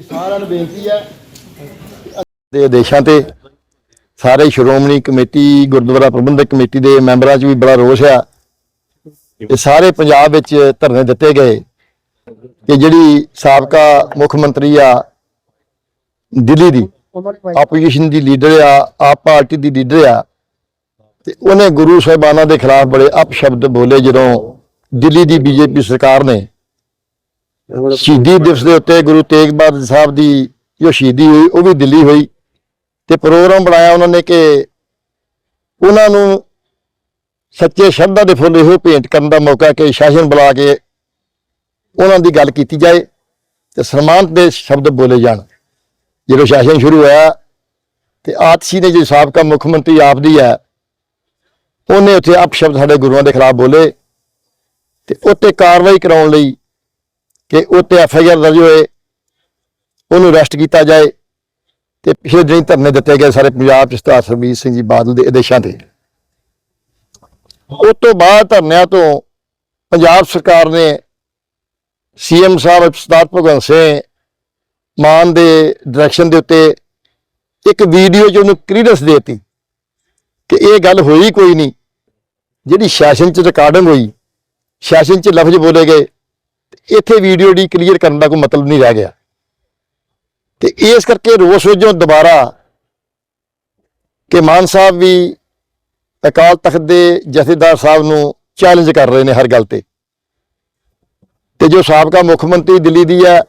ਸਾਰਿਆਂ ਨੂੰ ਬੇਨਤੀ ਹੈ। ਦੇ ਆਦੇਸ਼ਾਂ ਤੇ ਸਾਰੇ ਸ਼੍ਰੋਮਣੀ ਕਮੇਟੀ, ਗੁਰਦੁਆਰਾ ਪ੍ਰਬੰਧਕ ਕਮੇਟੀ ਦੇ ਮੈਂਬਰਾਂ 'ਚ ਵੀ ਬੜਾ ਰੋਸ ਆ ਇਹ ਸਾਰੇ ਪੰਜਾਬ ਵਿੱਚ ਧਰਨੇ ਦਿੱਤੇ ਗਏ ਕਿ ਜਿਹੜੀ ਸਾਬਕਾ ਮੁੱਖ ਮੰਤਰੀ ਆ ਦਿੱਲੀ ਦੀ ਆਪੋਜੀਸ਼ਨ ਦੀ ਲੀਡਰ ਆ, ਆਪ ਪਾਰਟੀ ਦੀ ਲੀਡਰ ਆ, ਤੇ ਉਹਨੇ ਗੁਰੂ ਸਾਹਿਬਾਨਾਂ ਦੇ ਖਿਲਾਫ ਬੜੇ ਅਪਸ਼ਬਦ ਬੋਲੇ ਜਦੋਂ ਦਿੱਲੀ ਦੀ ਬੀਜੇਪੀ ਸਰਕਾਰ ਨੇ ਸ਼ਹੀਦੀ ਦਿਵਸ ਦੇ ਉੱਤੇ ਗੁਰੂ ਤੇਗ ਬਹਾਦਰ ਸਾਹਿਬ ਦੀ ਜੋ ਸ਼ਹੀਦੀ ਹੋਈ, ਉਹ ਵੀ ਦਿੱਲੀ ਹੋਈ ਤੇ ਪ੍ਰੋਗਰਾਮ ਬਣਾਇਆ ਉਹਨਾਂ ਨੇ ਕਿ ਉਹਨਾਂ ਨੂੰ ਸੱਚੇ ਸ਼ਬਦਾਂ ਦੇ ਫੁੱਲ ਇਹੋ ਭੇਂਟ ਕਰਨ ਦਾ ਮੌਕਾ ਕਿ ਸ਼ਾਸਨ ਬੁਲਾ ਕੇ ਉਹਨਾਂ ਦੀ ਗੱਲ ਕੀਤੀ ਜਾਏ ਤੇ ਸਨਮਾਨ ਦੇ ਸ਼ਬਦ ਬੋਲੇ ਜਾਣ। ਜਦੋਂ ਸ਼ਾਸਨ ਸ਼ੁਰੂ ਹੋਇਆ ਤੇ ਆਤਸ਼ੀ ਨੇ ਜੋ ਸਾਬਕਾ ਮੁੱਖ ਮੰਤਰੀ ਆਪ ਦੀ ਹੈ, ਉਹਨੇ ਉੱਥੇ ਅਪਸ਼ਬਦ ਸਾਡੇ ਗੁਰੂਆਂ ਦੇ ਖਿਲਾਫ ਬੋਲੇ ਤੇ ਉੱਤੇ ਕਾਰਵਾਈ ਕਰਾਉਣ ਲਈ ਕਿ ਉਹ 'ਤੇ ਐਫ ਆਈ ਆਰ ਦਰਜ ਹੋਏ, ਉਹਨੂੰ ਅਰੈਸਟ ਕੀਤਾ ਜਾਏ ਤੇ ਪਿਛਲੇ ਦਿਨ ਧਰਨੇ ਦਿੱਤੇ ਗਏ ਸਾਰੇ ਪੰਜਾਬ ਚ ਸਤਾਰ ਸਰਬੀਰ ਸਿੰਘ ਜੀ ਬਾਦਲ ਦੇ ਆਦੇਸ਼ਾਂ ਤੇ। ਉਸ ਤੋਂ ਬਾਅਦ ਧਰਨਿਆਂ ਤੋਂ ਪੰਜਾਬ ਸਰਕਾਰ ਨੇ ਸੀਐਮ ਸਾਹਿਬ ਸਰਦਾਰ ਭਗਵੰਤ ਸਿੰਘ ਮਾਨ ਦੇ ਡਾਇਰੈਕਸ਼ਨ ਦੇ ਉੱਤੇ ਇੱਕ ਵੀਡੀਓ ਚ ਉਹਨੂੰ ਕ੍ਰੀਡੈਂਸ ਦੇਤੀ ਕਿ ਇਹ ਗੱਲ ਹੋਈ ਕੋਈ ਨਹੀਂ। ਜਿਹੜੀ ਸੈਸ਼ਨ ਚ ਰਿਕਾਰਡਿੰਗ ਹੋਈ, ਸੈਸ਼ਨ ਚ ਲਫ਼ਜ਼ ਬੋਲੇ ਗਏ ਇੱਥੇ ਵੀਡੀਓ ਦੀ ਕਲੀਅਰ ਕਰਨ ਦਾ ਕੋਈ ਮਤਲਬ ਨਹੀਂ ਰਹਿ ਗਿਆ। ਤੇ ਇਸ ਕਰਕੇ ਰੋਸ ਵਜੋਂ ਦੁਬਾਰਾ ਕਿ ਮਾਨ ਸਾਹਿਬ ਵੀ ਅਕਾਲ ਤਖਤ ਦੇ ਜਥੇਦਾਰ ਸਾਹਿਬ ਨੂੰ ਚੈਲੰਜ ਕਰ ਰਹੇ ਨੇ ਹਰ ਗੱਲ ਤੇ। ਤੇ ਜੋ ਸਾਬਕਾ ਮੁੱਖ ਮੰਤਰੀ ਦਿੱਲੀ ਦੀ ਹੈ,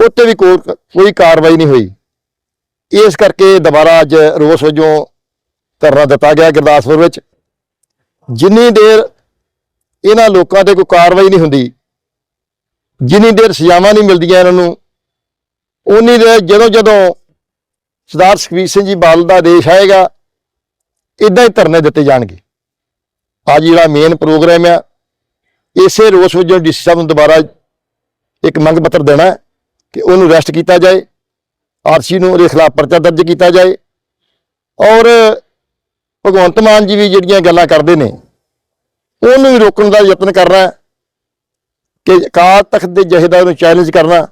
ਉੱਤੇ ਵੀ ਕੋਈ ਕੋਈ ਕਾਰਵਾਈ ਨਹੀਂ ਹੋਈ। ਇਸ ਕਰਕੇ ਦੁਬਾਰਾ ਅੱਜ ਰੋਸ ਵਜੋਂ ਧਰਨਾ ਦਿੱਤਾ ਗਿਆ ਗੁਰਦਾਸਪੁਰ ਵਿੱਚ। ਜਿੰਨੀ ਦੇਰ ਇਹਨਾਂ ਲੋਕਾਂ ਤੇ ਕੋਈ ਕਾਰਵਾਈ ਨਹੀਂ ਹੁੰਦੀ ਜਿੰਨੀ ਦੇਰ ਸਜ਼ਾਵਾਂ ਨਹੀਂ ਮਿਲਦੀਆਂ ਇਹਨਾਂ ਨੂੰ ਉਨੀ ਦੇਰ ਜਦੋਂ ਜਦੋਂ ਸਰਦਾਰ ਸੁਖਬੀਰ ਸਿੰਘ ਜੀ ਬਾਦਲ ਦਾ ਆਦੇਸ਼ ਆਏਗਾ ਇਦਾਂ ਹੀ ਧਰਨੇ ਦਿੱਤੇ ਜਾਣਗੇ। ਅੱਜ ਜਿਹੜਾ ਮੇਨ ਪ੍ਰੋਗਰਾਮ ਆ, ਇਸੇ ਰੋਸ ਵਜੋਂ ਡੀਸੀ ਸਾਹਿਬ ਨੂੰ ਦੁਬਾਰਾ ਇੱਕ ਮੰਗ ਪੱਤਰ ਦੇਣਾ ਕਿ ਉਹਨੂੰ ਅਰੈਸਟ ਕੀਤਾ ਜਾਏ, ਆਰਸੀ ਨੂੰ ਉਹਦੇ ਖਿਲਾਫ ਪਰਚਾ ਦਰਜ ਕੀਤਾ ਜਾਏ। ਔਰ ਭਗਵੰਤ ਮਾਨ ਜੀ ਵੀ ਜਿਹੜੀਆਂ ਗੱਲਾਂ ਕਰਦੇ ਨੇ, ਉਹਨੂੰ ਵੀ ਰੋਕਣ ਦਾ ਯਤਨ ਕਰਨਾ ਕਿ ਅਕਾਲ ਤਖਤ ਦੇ ਜਹੇਦਾਰ ਨੂੰ ਚੈਲੰਜ ਕਰਨਾ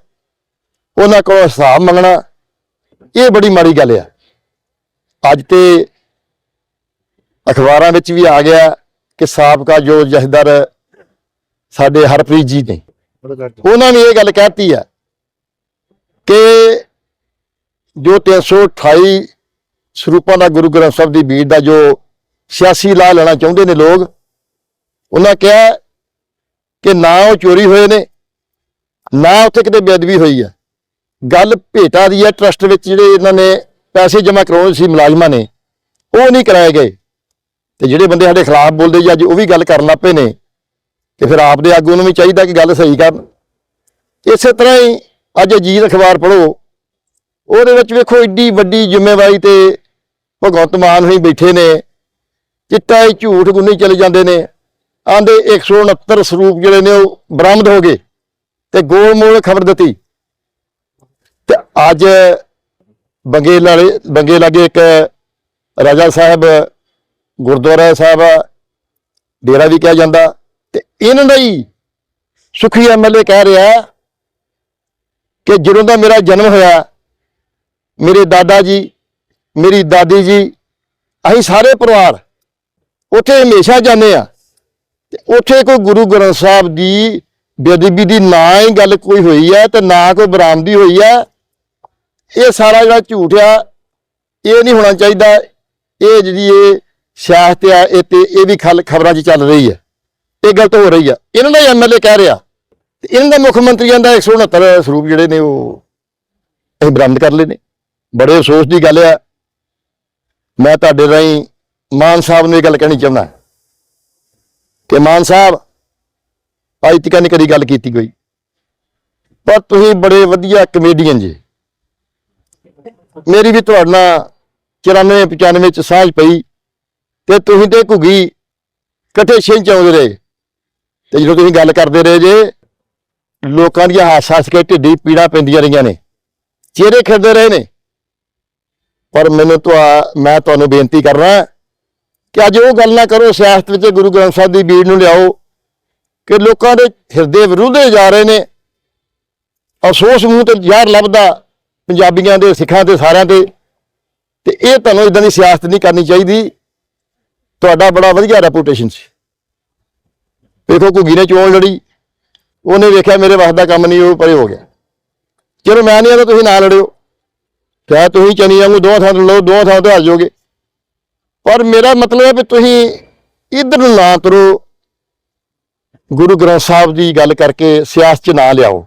ਉਹਨਾਂ ਕੋਲ ਹਿਸਾਬ ਮੰਗਣਾ ਇਹ ਬੜੀ ਮਾੜੀ ਗੱਲ ਆ। ਅੱਜ ਤੇ ਅਖਬਾਰਾਂ ਵਿੱਚ ਵੀ ਆ ਗਿਆ ਕਿ ਸਾਬਕਾ ਜੋ ਜਹੇਦਾਰ ਸਾਡੇ ਹਰਪ੍ਰੀਤ ਜੀ ਨੇ ਉਹਨਾਂ ਨੇ ਇਹ ਗੱਲ ਕਹਿਤੀ ਆ ਕਿ ਜੋ 328 ਸਰੂਪਾਂ ਦਾ ਗੁਰੂ ਗ੍ਰੰਥ ਸਾਹਿਬ ਦੀ ਬੀੜ ਦਾ ਜੋ ਸਿਆਸੀ ਲਾ ਲੈਣਾ ਚਾਹੁੰਦੇ ਨੇ ਲੋਕ ਉਹਨਾਂ ਕਿਹਾ ਕਿ ਨਾ ਉਹ ਚੋਰੀ ਹੋਏ ਨੇ, ਨਾ ਉੱਥੇ ਕਿਤੇ ਬੇਅਦਬੀ ਹੋਈ ਹੈ ਗੱਲ ਭੇਟਾ ਦੀ ਹੈ ਟਰਸਟ ਵਿੱਚ ਜਿਹੜੇ ਇਹਨਾਂ ਨੇ ਪੈਸੇ ਜਮ੍ਹਾਂ ਕਰਾਉਣੇ ਸੀ, ਮੁਲਾਜ਼ਮਾਂ ਨੇ, ਉਹ ਨਹੀਂ ਕਰਾਏ ਗਏ। ਤੇ ਜਿਹੜੇ ਬੰਦੇ ਸਾਡੇ ਖਿਲਾਫ ਬੋਲਦੇ ਜੀ ਅੱਜ ਉਹ ਵੀ ਗੱਲ ਕਰਨ ਲੱਗ ਪਏ ਨੇ। ਤੇ ਫਿਰ ਆਪ ਦੇ ਆਗੂ ਨੂੰ ਵੀ ਚਾਹੀਦਾ ਕਿ ਗੱਲ ਸਹੀ ਕਰਨ। ਇਸੇ ਤਰ੍ਹਾਂ ਹੀ ਅੱਜ ਅਜੀਤ ਅਖਬਾਰ ਪੜ੍ਹੋ, ਉਹਦੇ ਵਿੱਚ ਵੇਖੋ ਏਡੀ ਵੱਡੀ ਜ਼ਿੰਮੇਵਾਰੀ ਤੇ ਭਗਵੰਤ ਮਾਨ ਹੀ ਬੈਠੇ ਨੇ, ਚਿੱਟਾ ਹੀ ਝੂਠ ਗੁੰਨੀ ਚਲੇ ਜਾਂਦੇ ਨੇ। ਆਂਦੇ 169 ਸਰੂਪ ਜਿਹੜੇ ਨੇ ਉਹ ਬਰਾਮਦ ਹੋ ਗਏ ਤੇ ਗੋਲ ਮੋਲ ਖਬਰ ਦਿੱਤੀ। ਤੇ ਅੱਜ ਬੰਗੇ ਵਾਲੇ ਬੰਗੇ ਲਾਗੇ ਇੱਕ ਰਾਜਾ ਸਾਹਿਬ, ਗੁਰਦੁਆਰਾ ਸਾਹਿਬ, ਡੇਰਾ ਵੀ ਕਿਹਾ ਜਾਂਦਾ ਤੇ ਇਹਨਾਂ ਦਾ ਹੀ ਸੁਖੀ ਐਮਐਲਏ ਕਹਿ ਰਿਹਾ ਕਿ ਜਦੋਂ ਦਾ ਮੇਰਾ ਜਨਮ ਹੋਇਆ, ਮੇਰੇ ਦਾਦਾ ਜੀ, ਮੇਰੀ ਦਾਦੀ ਜੀ, ਅਸੀਂ ਸਾਰੇ ਪਰਿਵਾਰ ਉੱਥੇ ਹਮੇਸ਼ਾ ਜਾਂਦੇ ਆ ਤੇ ਉੱਥੇ ਕੋਈ ਗੁਰੂ ਗ੍ਰੰਥ ਸਾਹਿਬ ਦੀ ਬੇਅਦਬੀ ਦੀ ਨਾ ਹੀ ਗੱਲ ਕੋਈ ਹੋਈ ਹੈ ਤੇ ਨਾ ਕੋਈ ਬਰਾਮਦੀ ਹੋਈ ਹੈ ਇਹ ਸਾਰਾ ਜਿਹੜਾ ਝੂਠ ਆ, ਇਹ ਨਹੀਂ ਹੋਣਾ ਚਾਹੀਦਾ। ਇਹ ਜਿਹੜੀ ਇਹ ਸਿਆਸਤ ਆ, ਇਹ ਤੇ ਇਹ ਵੀ ਖਲ ਖਬਰਾਂ 'ਚ ਚੱਲ ਰਹੀ ਹੈ ਇਹ ਗਲਤ ਹੋ ਰਹੀ ਆ। ਇਹਨਾਂ ਦਾ ਐਮਐਲਏ ਕਹਿ ਰਿਹਾ। ਤੇ ਇਹਨਾਂ ਦਾ ਮੁੱਖ ਮੰਤਰੀਆਂ ਦਾ 169 ਸਰੂਪ ਜਿਹੜੇ ਨੇ ਉਹ ਇਹ ਬਰਾਮਦ ਕਰ ਲਏ ਨੇ। ਬੜੇ ਅਫਸੋਸ ਦੀ ਗੱਲ ਆ। ਮੈਂ ਤੁਹਾਡੇ ਰਾਹੀਂ ਮਾਨ ਸਾਹਿਬ ਨੂੰ ਇਹ ਗੱਲ ਕਹਿਣੀ ਚਾਹੁੰਦਾ। ਕਿ ਮਾਨ ਸਾਹਿਬ ਅੱਜ ਤੱਕ ਨਹੀਂ ਕਦੀ ਗੱਲ ਕੀਤੀ ਕੋਈ। ਪਰ ਤੁਸੀਂ ਬੜੇ ਵਧੀਆ ਕਮੇਡੀਅਨ ਜੀ। ਮੇਰੀ ਵੀ ਤੁਹਾਡੇ ਨਾਲ 94 95 ਚ ਸਾਂਝ ਪਈ ਤੇ ਤੁਸੀਂ ਤੇ ਘੁੱਗੀ ਇਕੱਠੇ ਛਿੰਝ ਚ ਆਉਂਦੇ ਰਹੇ। ਤੇ ਜਦੋਂ ਤੁਸੀਂ ਗੱਲ ਕਰਦੇ ਰਹੇ ਜੇ, ਲੋਕਾਂ ਦੀਆਂ ਹੱਸ ਹੱਸ ਕੇ ਢਿੱਡੀ ਪੀੜਾ ਪੈਂਦੀਆਂ ਰਹੀਆਂ ਨੇ, ਚਿਹਰੇ ਖਿੜਦੇ ਰਹੇ ਨੇ। ਪਰ ਮੈਨੂੰ ਤੁਹਾ, ਮੈਂ ਤੁਹਾਨੂੰ ਬੇਨਤੀ ਕਰਨਾ ਕਿ ਅੱਜ ਉਹ ਗੱਲ ਨਾ ਕਰੋ, ਸਿਆਸਤ ਵਿੱਚ ਗੁਰੂ ਗ੍ਰੰਥ ਸਾਹਿਬ ਦੀ ਬੀੜ ਨੂੰ ਲਿਆਓ ਕਿ ਲੋਕਾਂ ਦੇ ਹਿਰਦੇ ਵਿਰੁੱਧੇ ਜਾ ਰਹੇ ਨੇ। ਅਫਸੋਸ ਮੂੰਹ ਤੇ ਜ਼ਹਿਰ ਲੱਭਦਾ ਪੰਜਾਬੀਆਂ ਦੇ, ਸਿੱਖਾਂ ਤੇ ਸਾਰਿਆਂ ਤੇ ਤੇ ਇਹ ਤੁਹਾਨੂੰ ਇਦਾਂ ਦੀ ਸਿਆਸਤ ਨਹੀਂ ਕਰਨੀ ਚਾਹੀਦੀ। ਤੁਹਾਡਾ ਬੜਾ ਵਧੀਆ ਰੈਪੂਟੇਸ਼ਨ ਸੀ। ਦੇਖੋ, ਘੁੱਗੀ ਨੇ ਚੋਣ ਲੜੀ। ਉਹਨੇ ਵੇਖਿਆ ਮੇਰੇ ਵੱਸ ਦਾ ਕੰਮ ਨਹੀਂ, ਉਹ ਪਰੇ ਹੋ ਗਿਆ। ਚਲੋ, ਮੈਂ ਨਹੀਂ ਆਦਾ ਤੁਸੀਂ ਨਾ ਲੜਿਓ। ਕਿਹਾ ਤੁਸੀਂ ਚਨੀ ਵਾਂਗੂ ਦੋ ਥਾਂ ਤੋਂ ਲਓ ਦੋਹਾਂ ਥਾਂ ਤੇ ਹਾਰ ਜਾਓਗੇ। ਪਰ ਮੇਰਾ ਮਤਲਬ ਹੈ ਵੀ ਤੁਸੀਂ ਇਧਰ ਨੂੰ ਨਾ ਤੁਰੋ। ਗੁਰੂ ਗ੍ਰੰਥ ਸਾਹਿਬ ਦੀ ਗੱਲ ਕਰਕੇ ਸਿਆਸਤ 'ਚ ਨਾ ਲਿਆਓ।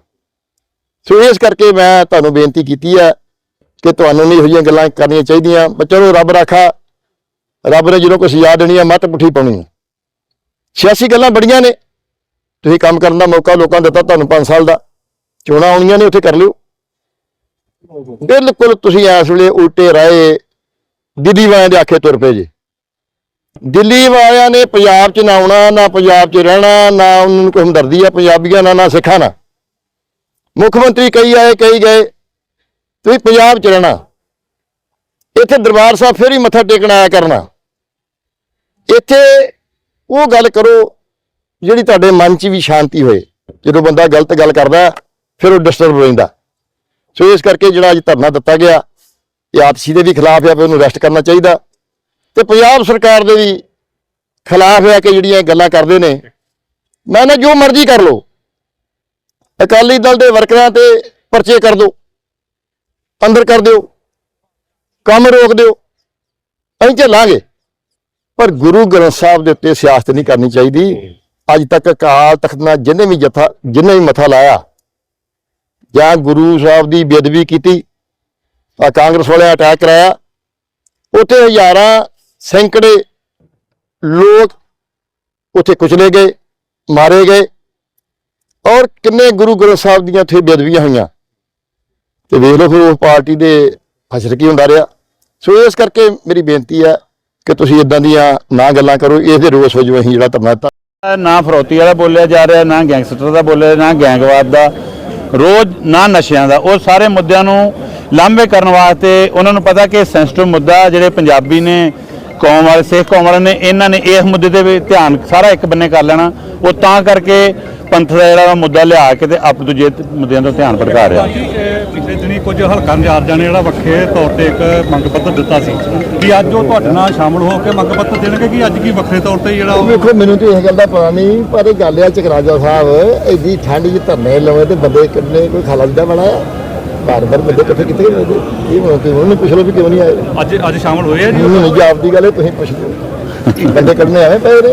ਸੋ ਇਸ ਕਰਕੇ ਮੈਂ ਤੁਹਾਨੂੰ ਬੇਨਤੀ ਕੀਤੀ ਹੈ ਕਿ ਤੁਹਾਨੂੰ ਨਹੀਂ ਇਹੋ ਜਿਹੀਆਂ ਗੱਲਾਂ ਕਰਨੀਆਂ ਚਾਹੀਦੀਆਂ। ਪਰ ਚਲੋ ਰੱਬ ਰਾਖਾ, ਰੱਬ ਨੇ ਜਦੋਂ ਕੋਈ ਯਾਦ ਦੇਣੀ ਹੈ ਮੱਤ ਪੁੱਠੀ ਪਾਉਣੀ ਸਿਆਸੀ ਗੱਲਾਂ ਬੜੀਆਂ ਨੇ। ਤੁਸੀਂ ਕੰਮ ਕਰਨ ਦਾ ਮੌਕਾ ਲੋਕਾਂ ਦਿੱਤਾ, ਤੁਹਾਨੂੰ 5 ਸਾਲ ਦਾ। ਚੋਣਾਂ ਆਉਣੀਆਂ ਨੇ, ਉੱਥੇ ਕਰ ਲਿਓ। ਬਿਲਕੁਲ ਤੁਸੀਂ ਇਸ ਵੇਲੇ ਉਲਟੇ ਰਾਏ, ਦੀਦੀ ਵਾਂ ਦੇ ਆਖੇ ਤੁਰ ਪਏ ਜੀ। ਦਿੱਲੀ ਵਾਲਿਆਂ ਨੇ, ਪੰਜਾਬ 'ਚ ਨਾ ਆਉਣਾ, ਨਾ ਪੰਜਾਬ 'ਚ ਰਹਿਣਾ, ਨਾ ਉਹਨਾਂ ਨੂੰ ਕੋਈ ਹਮਦਰਦੀ ਆ ਪੰਜਾਬੀਆਂ ਨਾਲ, ਨਾ ਸਿੱਖਾਂ ਨਾਲ। ਮੁੱਖ ਮੰਤਰੀ ਕਈ ਆਏ ਕਈ ਗਏ, ਤੁਸੀਂ ਪੰਜਾਬ 'ਚ ਰਹਿਣਾ। ਇੱਥੇ ਦਰਬਾਰ ਸਾਹਿਬ ਫਿਰ ਹੀ ਮੱਥਾ ਟੇਕਣ ਆਇਆ ਕਰਨਾ। ਇੱਥੇ ਉਹ ਗੱਲ ਕਰੋ, ਜਿਹੜੀ ਤੁਹਾਡੇ ਮਨ 'ਚ ਵੀ ਸ਼ਾਂਤੀ ਹੋਏ। ਜਦੋਂ ਬੰਦਾ ਗਲਤ ਗੱਲ ਕਰਦਾ, ਫਿਰ ਉਹ ਡਿਸਟਰਬ ਰਹਿੰਦਾ ਸੋ ਇਸ ਕਰਕੇ ਜਿਹੜਾ ਅੱਜ ਧਰਨਾ ਦਿੱਤਾ ਗਿਆ, ਇਹ ਆਪਸੀ ਦੇ ਵੀ ਖਿਲਾਫ ਆ ਵੀ ਉਹਨੂੰ ਅਰੈਸਟ ਕਰਨਾ ਚਾਹੀਦਾ। ਤੇ ਪੰਜਾਬ ਸਰਕਾਰ ਦੇ ਵੀ ਖਿਲਾਫ ਹੈ ਕਿ ਜਿਹੜੀਆਂ ਗੱਲਾਂ ਕਰਦੇ ਨੇ। ਮੈਂ ਨਾ ਜੋ ਮਰਜ਼ੀ ਕਰ ਲੋ ਅਕਾਲੀ ਦਲ ਦੇ ਵਰਕਰਾਂ ਤੇ ਪਰਚੇ ਕਰ ਦਿਓ। ਅੰਦਰ ਕਰ ਦਿਓ। ਕੰਮ ਰੋਕ ਦਿਓ। ਅਸੀਂ ਝੱਲਾਂਗੇ ਪਰ ਗੁਰੂ ਗ੍ਰੰਥ ਸਾਹਿਬ ਦੇ ਉੱਤੇ ਸਿਆਸਤ ਨਹੀਂ ਕਰਨੀ ਚਾਹੀਦੀ। ਅੱਜ ਤੱਕ ਅਕਾਲ ਤਖਤ ਨਾਲ ਜਿੰਨੇ ਵੀ ਜਥਾ ਜਿੰਨੇ ਵੀ ਮੱਥਾ ਲਾਇਆ, ਜਾਂ ਗੁਰੂ ਸਾਹਿਬ ਦੀ ਬੇਅਦਬੀ ਕੀਤੀ ਆ ਕਾਂਗਰਸ ਵਾਲਿਆਂ ਅਟੈਕ ਕਰਾਇਆ, ਉੱਥੇ ਹਜ਼ਾਰਾਂ ਸੈਂਕੜੇ ਲੋਕ ਉੱਥੇ ਕੁਚਲੇ ਗਏ, ਮਾਰੇ ਗਏ ਔਰ ਕਿੰਨੇ ਗੁਰੂ ਗ੍ਰੰਥ ਸਾਹਿਬ ਦੀਆਂ ਉੱਥੇ ਬੇਅਦਬੀਆਂ ਹੋਈਆਂ। ਤੇ ਵੇਖ ਲਓ ਫਿਰ ਉਸ ਪਾਰਟੀ ਦੇ ਹਸ਼ਰ ਕੀ ਹੁੰਦਾ ਰਿਹਾ। ਸੋ ਇਸ ਕਰਕੇ ਮੇਰੀ ਬੇਨਤੀ ਹੈ ਕਿ ਤੁਸੀਂ ਇਦਾਂ ਦੀਆਂ ਨਾ ਗੱਲਾਂ ਕਰੋ ਇਸ ਦੇ ਰੋਸ ਵਜੋਂ ਅਸੀਂ ਜਿਹੜਾ ਧਰਨਾ ਦਿੱਤਾ। ਨਾ ਫਰੋਤੀ ਵਾਲਾ ਬੋਲਿਆ ਜਾ ਰਿਹਾ, ਨਾ ਗੈਂਗਸਟਰ ਦਾ ਬੋਲਿਆ, ਨਾ ਗੈਂਗਵਾਦ ਦਾ। ਰੋਜ਼ ਨਾ ਨਸ਼ਿਆਂ ਦਾ, ਉਹ ਸਾਰੇ ਮੁੱਦਿਆਂ ਨੂੰ ਲਾਂਭੇ ਕਰਨ ਵਾਸਤੇ ਉਹਨਾਂ ਨੂੰ ਪਤਾ ਕਿ ਸੈਂਸਿਟਿਵ ਮੁੱਦਾ ਜਿਹੜੇ ਪੰਜਾਬੀ ਨੇ ਕੌਮ ਵਾਲੇ ਸਿੱਖ ਕੌਮ ਵਾਲੇ ਨੇ ਇਹਨਾਂ ਨੇ ਇਸ ਮੁੱਦੇ ਤੇ ਵੀ ਧਿਆਨ ਸਾਰਾ ਇੱਕ ਬੰਨੇ ਕਰ ਲੈਣਾ। ਉਹ ਤਾਂ ਕਰਕੇ ਪੰਥ ਦਾ ਜਿਹੜਾ ਮੁੱਦਾ ਲਿਆ ਕੇ ਤੇ ਆਪ ਦੂਜੇ ਮੁੱਦਿਆਂ ਤੋਂ ਧਿਆਨ ਭਟਕਾ ਰਿਹਾ। ਪਿਛਲੇ ਦਿਨੀ ਕੁਝ ਹਲਕਾ ਇੰਚਾਰਜਾਂ ਨੇ ਜਿਹੜਾ ਵੱਖਰੇ ਤੌਰ ਤੇ ਇੱਕ ਮੰਗ ਪੱਤਰ ਦਿੱਤਾ ਸੀ ਕਿ ਅੱਜ ਉਹ ਤੁਹਾਡੇ ਨਾਲ ਸ਼ਾਮਲ ਹੋ ਕੇ ਮੰਗ ਪੱਤਰ ਦੇਣਗੇ ਕਿ ਅੱਜ ਕੀ ਵੱਖਰੇ ਤੌਰ ਤੇ ਜਿਹੜਾ ਉਹ ਵੇਖੋ ਮੈਨੂੰ ਤੇ ਇਹ ਗੱਲ ਦਾ ਪਤਾ ਨਹੀਂ ਪਰ ਇਹ ਗੱਲ ਆ ਚਕਰਾਜਾ ਸਾਹਿਬ ਐਡੀ ਠੰਡ 'ਚ ਧਰਨੇ ਲਵੇ ਤੇ ਬੰਦੇ ਕਿੰਨੇ ਕੋਈ ਖਾਲਾ ਜਿੱਦਾਂ ਬਣਾਇਆ ਬਾਰ ਬਾਰ ਬੰਦੇ ਇਕੱਠੇ ਕਿੱਥੇ ਗਏ ਨੇ। ਇਹ ਮੈਨੂੰ ਕਿ ਉਹਨੂੰ ਪੁੱਛ ਲਓ ਵੀ ਕਿਉਂ ਨਹੀਂ ਆਏ। ਅੱਜ ਅੱਜ ਸ਼ਾਮਲ ਹੋਏ ਆ ਜੀ? ਨਹੀਂ ਜਾਪਦੀ ਗੱਲ ਇਹ ਤੁਸੀਂ ਪੁੱਛ ਲਓ। ਬੰਦੇ ਕੱਢਨੇ ਆਵੇਂ ਪਏ ਨੇ।